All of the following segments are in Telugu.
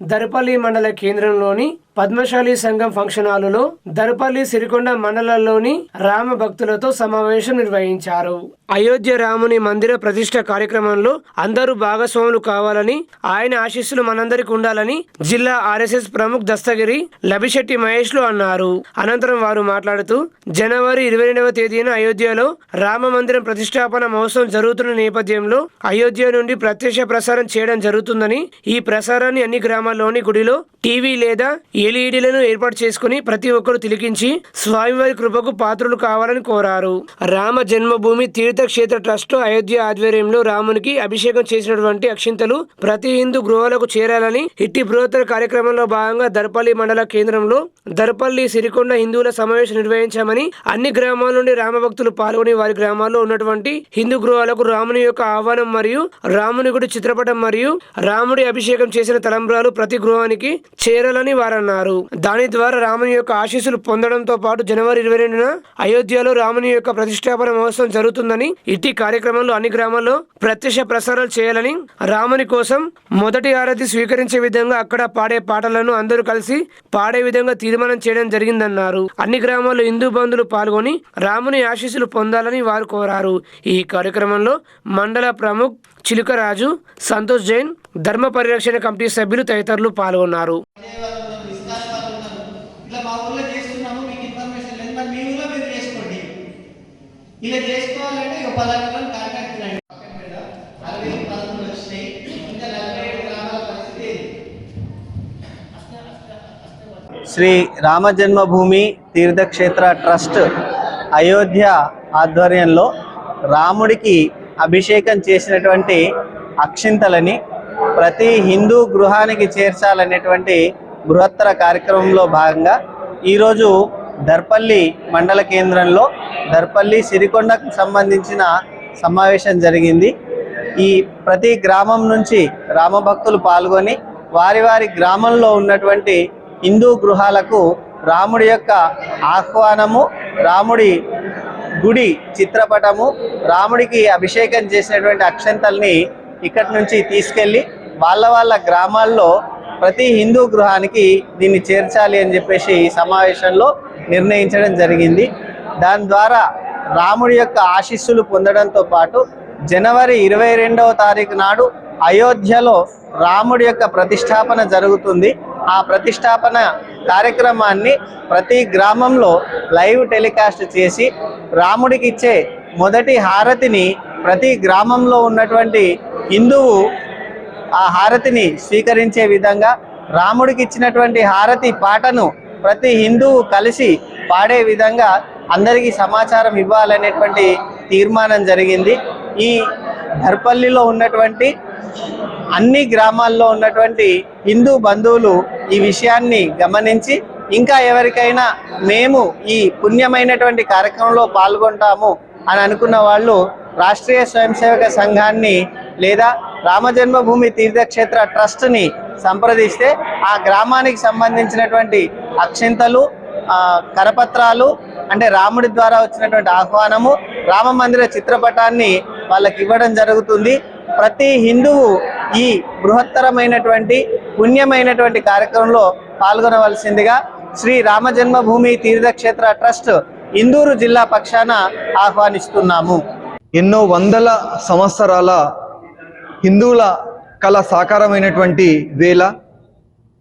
దరపల్లి మండల కేంద్రంలోని పద్మశాలి సంఘం ఫంక్షన్ హాలులో దరపల్లి సిరికొండ మండలంలోని రామ భక్తులతో సమావేశం నిర్వహించారు. అయోధ్య రాముని మందిర ప్రతిష్ట కార్యక్రమంలో అందరూ భాగస్వాములు కావాలని ఆయన ఆశీస్సులు మనందరికి ఉండాలని జిల్లా ఆర్ఎస్ఎస్ ప్రముఖ్ దస్తగిరి లభిశెట్టి మహేష్లు అన్నారు. అనంతరం వారు మాట్లాడుతూ జనవరి ఇరవై రెండవ తేదీన అయోధ్యలో రామ మందిరం ప్రతిష్టాపన మహోత్సవం జరుగుతున్న నేపథ్యంలో అయోధ్య నుండి ప్రత్యక్ష ప్రసారం చేయడం జరుగుతుందని ఈ ప్రసారాన్ని అన్ని గ్రామాల్లోని గుడిలో టీవీ లేదా ఎల్ఈడీలను ఏర్పాటు చేసుకుని ప్రతి ఒక్కరూ తిలికించి స్వామివారి కృపకు పాత్రలు కావాలని కోరారు. రామ జన్మభూమి తీర్థక్షేత్ర ట్రస్ట్ అయోధ్య ఆధ్వర్యంలో రామునికి అభిషేకం చేసినటువంటి అక్షింతలు ప్రతి హిందూ గృహాలకు చేరాలని ఇట్టి బృహత్తర కార్యక్రమంలో భాగంగా దర్పల్లి మండల కేంద్రంలో దర్పల్లి సిరికొండ హిందువుల సమావేశం నిర్వహించామని అన్ని గ్రామాల నుండి రామభక్తులు పాల్గొని వారి గ్రామాల్లో ఉన్నటువంటి హిందూ గృహాలకు రాముని యొక్క ఆహ్వానం మరియు రాముని గుడి చిత్రపటం మరియు రాముడి అభిషేకం చేసిన తలంబ్రాలు ప్రతి గృహానికి చేరాలని వారన్నారు. దాని ద్వారా రాముని యొక్క ఆశీస్సులు పొందడంతో పాటు జనవరి ఇరవై రెండున అయోధ్యలో రాముని యొక్క ప్రతిష్టాపన మహోత్సవం జరుగుతుందని ఇట్టి కార్యక్రమంలో అన్ని గ్రామాల్లో ప్రత్యక్ష ప్రసారాలు చేయాలని రాముని కోసం మొదటి ఆరతి స్వీకరించే విధంగా అక్కడ పాడే పాటలను అందరూ కలిసి పాడే విధంగా తీర్మానం చేయడం జరిగిందన్నారు. అన్ని గ్రామాల్లో హిందూ బంధువులు పాల్గొని రాముని ఆశీస్సులు పొందాలని వారు కోరారు. ఈ కార్యక్రమంలో మండల ప్రముఖ్ చిలుకరాజు సంతోష్ జైన్ ధర్మ పరిరక్షణ కమిటీ సభ్యులు తదితరులు పాల్గొన్నారు. ఇలా మా చేస్తున్నాము మీకు ఇన్ఫర్మేషన్ లేదు. మరి మీ ఊళ్ళో మీరు చేసుకోండి. ఇలా చేసి కాంటాక్ట్ అరవై వచ్చినాయి. ఇంకా నలభై ఏడు గ్రామాల పరిస్థితి శ్రీ రామ జన్మభూమి తీర్థక్షేత్ర ట్రస్ట్ అయోధ్య ఆధ్వర్యంలో రాముడికి అభిషేకం చేసినటువంటి అక్షింతలని ప్రతి హిందూ గృహానికి చేర్చాలనేటువంటి బృహత్తర కార్యక్రమంలో భాగంగా ఈరోజు దర్పల్లి మండల కేంద్రంలో దర్పల్లి సిరికొండకు సంబంధించిన సమావేశం జరిగింది. ఈ ప్రతి గ్రామం నుంచి రామభక్తులు పాల్గొని వారి వారి గ్రామంలో ఉన్నటువంటి హిందూ గృహాలకు రాముడి యొక్క ఆహ్వానము రాముడి గుడి చిత్రపటము రాముడికి అభిషేకం చేసినటువంటి అక్షంతల్ని ఇక్కడి నుంచి తీసుకెళ్ళి వాళ్ళ వాళ్ళ గ్రామాల్లో ప్రతి హిందూ గృహానికి దీన్ని చేర్చాలి అని చెప్పేసి ఈ సమావేశంలో నిర్ణయించడం జరిగింది. దాని ద్వారా రాముడి యొక్క ఆశీస్సులు పొందడంతో పాటు జనవరి ఇరవై రెండవ తారీఖు నాడు అయోధ్యలో రాముడి యొక్క ప్రతిష్టాపన జరుగుతుంది. ఆ ప్రతిష్టాపన కార్యక్రమాన్ని ప్రతి గ్రామంలో లైవ్ టెలికాస్ట్ చేసి రాముడికి ఇచ్చే మొదటి హారతిని ప్రతి గ్రామంలో ఉన్నటువంటి హిందువు ఆ హారతిని స్వీకరించే విధంగా రాముడికి ఇచ్చినటువంటి హారతి పాటను ప్రతి హిందువు కలిసి పాడే విధంగా అందరికీ సమాచారం ఇవ్వాలనేటువంటి తీర్మానం జరిగింది. ఈ ధర్పల్లిలో ఉన్నటువంటి అన్ని గ్రామాల్లో ఉన్నటువంటి హిందూ బంధువులు ఈ విషయాన్ని గమనించి ఇంకా ఎవరికైనా మేము ఈ పుణ్యమైనటువంటి కార్యక్రమంలో పాల్గొంటాము అని అనుకున్న వాళ్ళు రాష్ట్రీయ స్వయం సేవక సంఘాన్ని లేదా రామజన్మభూమి తీర్థక్షేత్ర ట్రస్ట్ని సంప్రదిస్తే ఆ గ్రామానికి సంబంధించినటువంటి అక్షింతలు కరపత్రాలు అంటే రాముడి ద్వారా వచ్చినటువంటి ఆహ్వానము రామ మందిర చిత్రపటాన్ని వాళ్ళకి ఇవ్వడం జరుగుతుంది. ప్రతి హిందువు ఈ బృహత్తరమైనటువంటి పుణ్యమైనటువంటి కార్యక్రమంలో పాల్గొనవలసిందిగా శ్రీ రామ జన్మభూమి తీర్థక్షేత్ర ట్రస్ట్ ఇందూరు జిల్లా పక్షాన ఆహ్వానిస్తున్నాము. ఎన్నో వందల సంవత్సరాల హిందువుల కళ సాకారమైనటువంటి వేళ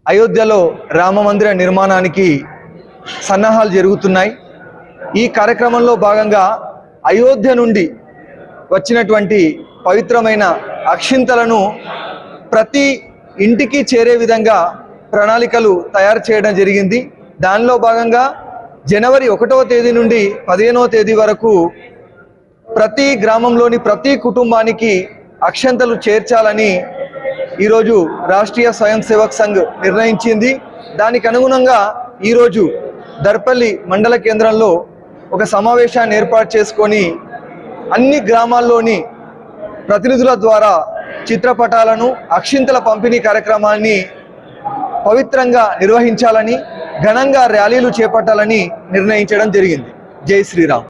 అయోధ్యలో రామ మందిర నిర్మాణానికి సన్నాహాలు జరుగుతున్నాయి. ఈ కార్యక్రమంలో భాగంగా అయోధ్య నుండి వచ్చినటువంటి పవిత్రమైన అక్షింతలను ప్రతి ఇంటికి చేరే విధంగా ప్రణాళికలు తయారు చేయడం జరిగింది. దానిలో భాగంగా జనవరి ఒకటవ తేదీ నుండి పదిహేనవ తేదీ వరకు ప్రతి గ్రామంలోని ప్రతి కుటుంబానికి అక్షంతలు చేర్చాలని ఈరోజు రాష్ట్రీయ స్వయం సేవక్ సంఘ్ నిర్ణయించింది. దానికి అనుగుణంగా ఈరోజు దర్పల్లి మండల కేంద్రంలో ఒక సమావేశాన్ని ఏర్పాటు చేసుకొని అన్ని గ్రామాల్లోని ప్రతినిధుల ద్వారా చిత్రపటాలను అక్షింతల పంపిణీ కార్యక్రమాన్ని పవిత్రంగా నిర్వహించాలని ఘనంగా ర్యాలీలు చేపట్టాలని నిర్ణయించడం జరిగింది. జై శ్రీరామ్.